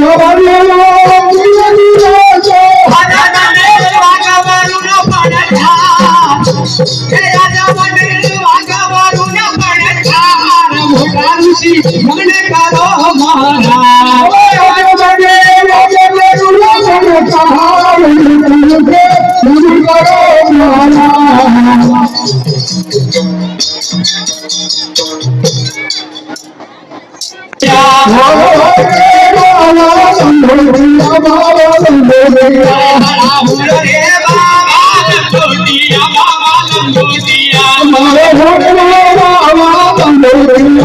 મોટા Yeah, I'm gonna go to the top of the world.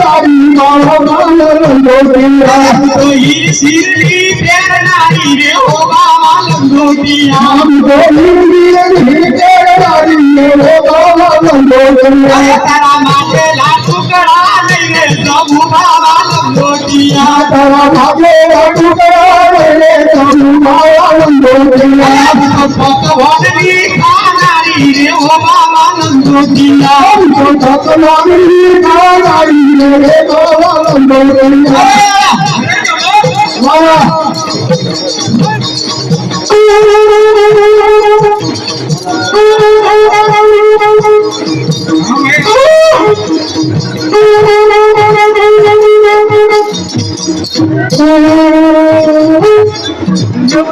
তারি তারা মাঝে লাঠু করা রে প্রভু বাবা লঙ্গোটিয়া তারা মাঝে লাঠু করা রে প্রভু বাবা লঙ্গোটিয়া ভগবান রে ও বাবা যদি নাম কত নামি দাঁড়ি রে বাবা বাবা